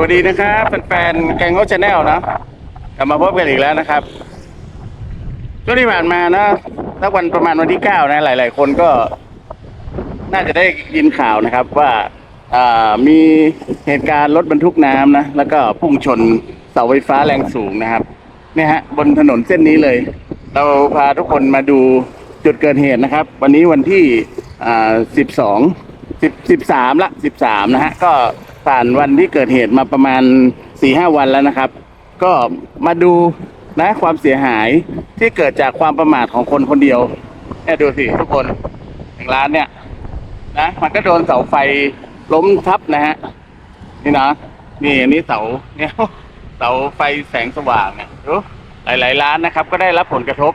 วัสดีนะครับแฟนๆแกงโง่ชาแนลนะกลับมาพบกันอีกแล้วนะครับช่วงที่ผ่านมานะถ้าวันประมาณวันที่เก้านะ หลาย ๆ คนก็ น่าจะได้ยินข่าวนะครับว่าอ่ามีเหตุการณ์รถบรรทุกน้ำนะแล้วก็พุ่งชนเสาไฟฟ้าแรงสูงนะครับเนี่ยฮะบนถนนเส้นนี้เลย เราพาทุกคนมาดูจุดเกิดเหตุนะครับ วันนี้วันที่อ่าสิบสองสิบสิบสามละสิบสามนะฮะก็ ผ่านวันที่เกิดเหตุมาประมาณสี่ห้าวันแล้วนะครับ ก็มาดูนะความเสียหายที่เกิดจากความประมาทของคนคนเดียวเนี่ยดูสิทุกคนอย่างร้านเนี่ยนะมันก็โดนเสาไฟล้มทับนะฮะนี่นะนี่อันนี้เสาเนี่ยเสาไฟแสงสว่างเนี่ยดูหลาย ๆ ร้านนะครับ ก็ได้รับผลกระทบ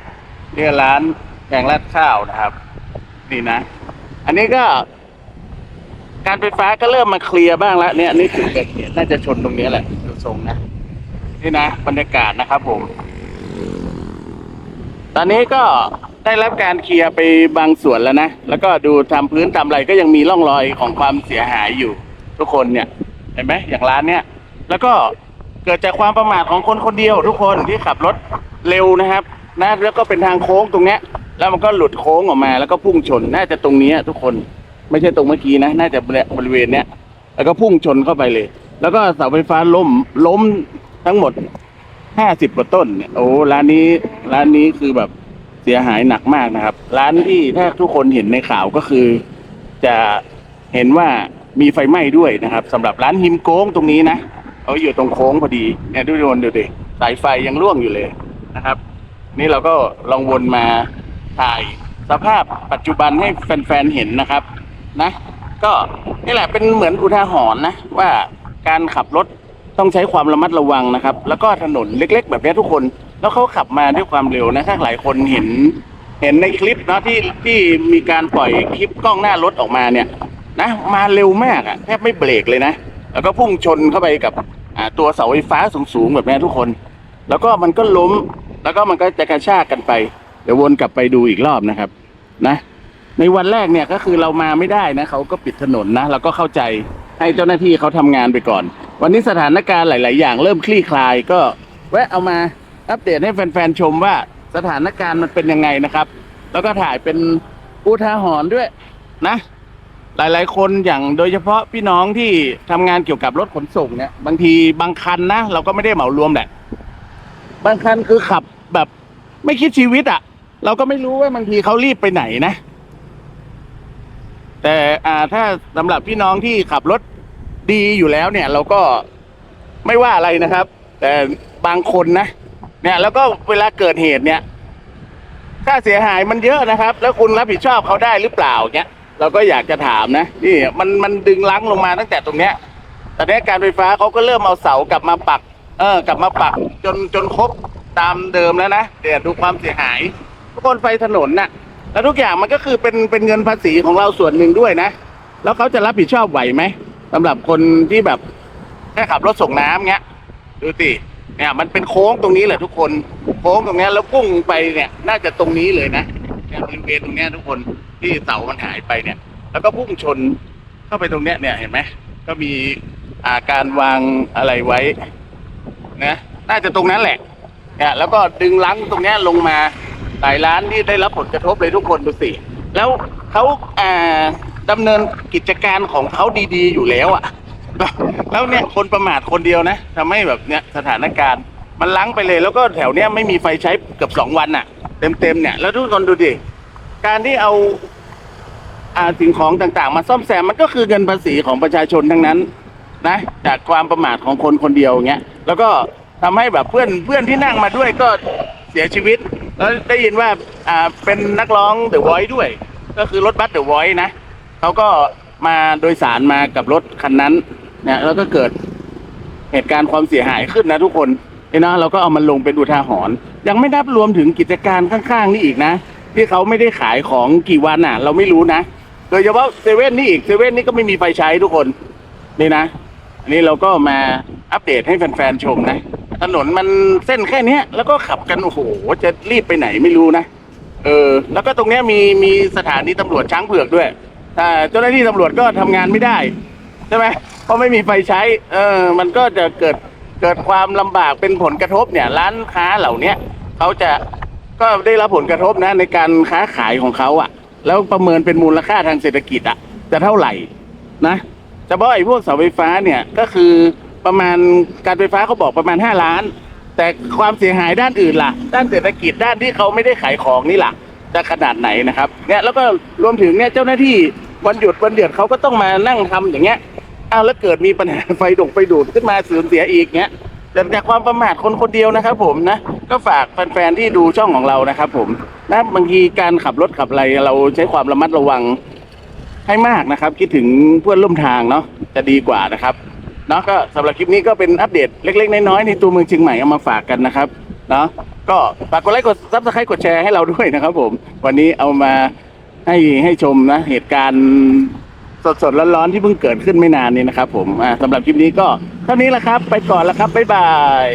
นี่ร้านแกงราดข้าวนะครับ นี่นะ อันนี้ก็ การไฟฟ้าก็เริ่มมาเคลียร์บ้างแล้วเนี่ยนี่จุดเกิดเหตุน่าจะชนตรงนี้แหละดูทรงนะนี่นะบรรยากาศนะครับผม ตอนนี้ก็ได้รับการเคลียร์ไปบางส่วนแล้วนะ แล้วก็ดูทำพื้นทำอะไรก็ยังมีร่องรอยของความเสียหายอยู่ ทุกคนเนี่ย เห็นไหมอย่างร้านเนี่ย แล้วก็เกิดจากความประมาทของคนคนเดียว ทุกคนที่ขับรถเร็วนะครับนะแล้วก็เป็นทางโค้งตรงเนี้ย แล้วมันก็หลุดโค้งออกมา แล้วก็พุ่งชนน่าจะตรงนี้ทุกคน ไม่ใช่ตรงเมื่อกี้นะ น่าจะบริเวณเนี้ย แล้วก็พุ่งชนเข้าไปเลย แล้วก็เสาไฟฟ้าล้มล้มทั้งหมดห้าสิบกว่าต้นเนี่ยโอ้ร้านนี้ร้านนี้คือแบบเสียหายหนักมากนะครับ ร้านที่ถ้าทุกคนเห็นในข่าวก็คือ จะเห็นว่ามีไฟไหม้ด้วยนะครับสำหรับร้านหิมโก้งตรงนี้นะเอาอยู่ตรงโค้งพอดีเนี่ยดูดูดูดิสายไฟยังร่วงอยู่เลยนะครับ นี่เราก็ลองวนมาถ่ายสภาพปัจจุบันให้แฟนๆเห็นนะครับ นะ ก็นี่แหละเป็นเหมือนอุทาหรณ์นะ ว่าการขับรถต้องใช้ความระมัดระวังนะครับ แล้วก็ถนนเล็ก ๆ แบบนี้ทุกคน แล้วเขาขับมาด้วยความเร็วนะถ้าหลายคนเห็น เห็นในคลิปเนาะที่ที่มีการปล่อยคลิปกล้องหน้ารถออกมาเนี่ย นะ มาเร็วมากอะแทบไม่เบรกเลยนะ แล้วก็พุ่งชนเข้าไปกับตัวเสาไฟฟ้าสูงๆแบบนี้ทุกคน แล้วก็มันก็ล้ม แล้วก็มันก็จะกระชากกันไป เดี๋ยววนกลับไปดูอีกรอบนะครับ นะ ในวันแรกเนี่ยก็คือเรามาไม่ได้นะเขาก็ปิดถนนนะเราก็เข้าใจให้เจ้าหน้าที่เขาทำงานไปก่อน วันนี้สถานการณ์หลาย ๆ อย่างเริ่มคลี่คลายก็แวะเอามาอัปเดตให้แฟน ๆ ชมว่าสถานการณ์มันเป็นยังไงนะครับ แล้วก็ถ่ายเป็นอุทาหรณ์ด้วยนะ หลายๆ คนอย่างโดยเฉพาะพี่น้องที่ทำงานเกี่ยวกับรถขนส่งเนี่ยบางทีบางคันนะเราก็ไม่ได้เหมารวมแหละบางคันคือขับแบบไม่คิดชีวิตอะ่ะ เราก็ไม่รู้ว่าบางทีเขารีบไปไหนนะ แต่อ่าถ้าสำหรับพี่น้องที่ขับรถดีอยู่แล้วเนี่ย เราก็ไม่ว่าอะไรนะครับ แต่บางคนนะ เนี่ย แล้วก็เวลาเกิดเหตุเนี่ย ค่าเสียหายมันเยอะนะครับ แล้วคุณรับผิดชอบเขาได้หรือเปล่าเนี่ยเราก็อยากจะถามนะนี่มันมันดึงลังลงมาตั้งแต่ตรงเนี้ยตอนนี้การไฟฟ้าเขาก็เริ่มเอาเสากลับมาปัก เออกลับมาปักจนจนครบตามเดิมแล้วนะเดี๋ยวดูความเสียหายทุกคนไฟถนนน่ะ แล้วทุกอย่างมันก็คือเป็นเป็นเงินภาษีของเราส่วนหนึ่งด้วยนะ แล้วเขาจะรับผิดชอบไหวไหมสำหรับคนที่แบบแค่ขับรถส่งน้ำเงี้ยดูสิเนี่ยมันเป็นโค้งตรงนี้แหละทุกคนโค้งตรงนี้แล้วพุ่งไปเนี่ย น่าจะตรงนี้เลยนะเนี่ยบริเวณตรงนี้ทุกคนที่เสามันหายไปเนี่ย แล้วก็พุ่งชนเข้าไปตรงเนี้ยเนี่ยเห็นไหมก็มีอาการวางอะไรไว้นะน่าจะตรงนั้นแหละเนี่ยแล้วก็ดึงลังตรงเนี้ยลงมา หลายร้านที่ได้รับผลกระทบเลยทุกคนดูสิ แล้วเขาอ่าดำเนินกิจการของเขาดีๆ อยู่แล้วอะแล้วเนี่ยคนประมาทคนเดียวนะทำให้แบบเนี้ยสถานการณ์มันลังไปเลย แล้วก็แถวเนี้ยไม่มีไฟใช้เกือบสองวันอะเต็มๆเนี่ยแล้วทุกคนดูดิการที่เอาอ่าสิ่งของต่างๆ มาซ่อมแซมมันก็คือเงินภาษีของประชาชนทั้งนั้น นะ จากความประมาทของคนคนเดียวอย่างเงี้ยแล้วก็ทำให้แบบเพื่อนเพื่อนที่นั่งมาด้วยก็เสียชีวิต แล้วได้ยินว่าอ่าเป็นนักร้องเดอะ o อยด้วย ก็คือรถบัสเดอะ o อยนะเขาก็มาโดยสารมากับรถคันนั้นเนี่ยแล้วก็เกิดเหตุการณ์ความเสียหายขึ้นนะทุกคนเนี่ยนะเราก็เอามันลงเป็นอุทาหรณ์ยังไม่นับรวมถึงกิจการข้างๆนี่อีกนะ ที่เขาไม่ได้ขายของกี่วันอะ เราไม่รู้นะ โดยเฉพาะเซเว่นนี่อีกเซเว่นนี่ก็ไม่มีไฟใช้ทุกคนนี่นะ อันนี้เราก็มาอัปเดตให้แฟนๆชมนะ ถนนมันเส้นแค่เนี้ยแล้วก็ขับกันโอ้โหจะรีบไปไหนไม่รู้นะเออ แล้วก็ตรงเนี้ยมีมีสถานีตำรวจช้างเผือกด้วยถ้าเจ้าหน้าที่ตำรวจก็ทำงานไม่ได้จช่ไหมเพราะไม่มีไฟใช้ เออ มันก็จะเกิดเกิดความลำบากเป็นผลกระทบเนี่ย ร้านค้าเหล่าเนี้ยเขาจะก็ได้รับผลกระทบนะในการค้าขายของเขาอะแล้วประเมินเป็นมูลค่าทางเศรษฐกิจอะจะเท่าไหร่นะเฉพาะไอ้พวกเสาไฟฟ้าเนี่ยก็คือ ประมาณการไฟฟ้าเขาบอกประมาณห้าล้าน แต่ความเสียหายด้านอื่นล่ะ ด้านเศรษฐกิจด้านที่เขาไม่ได้ขายของนี่ล่ะจะขนาดไหนนะครับเนี่ยแล้วก็รวมถึงเนี่ยเจ้าหน้าที่วันหยุดวันเดือดเขาก็ต้องมานั่งทำอย่างเงี้ยอ้าวแล้วเกิดมีปัญหาไฟดงไฟดูดขึ้นมาสูญเสียอีกเงี้ยแต่จากความประมาทคนคนเดียวนะครับ ผมนะก็ฝากแฟนๆที่ดูช่องของเรานะครับ ผมนะบางทีการขับรถขับอะไรเราใช้ความระมัดระวังให้มากนะครับ คิดถึงเพื่อนร่วมทางเนาะจะดีกว่านะครับ นาะก็สำหรับคลิปนี้ก็เป็นอัปเดตเล็ก ๆ น้อยๆในตัวเมืองเชียงใหม่เอามาฝากกันนะครับเนาะก็ฝากกดไลค์กดซับสไครต์กดแชร์ให้เราด้วยนะครับผมวันนี้เอามาให้ให้ชมนะเหตุการณ์สดๆร้อนๆที่เพิ่งเกิดขึ้นไม่นานนี้นะครับผมอ่าสำหรับคลิปนี้ก็เท่านี้แหละครับ ไปก่อนแล้วครับบ๊ายบาย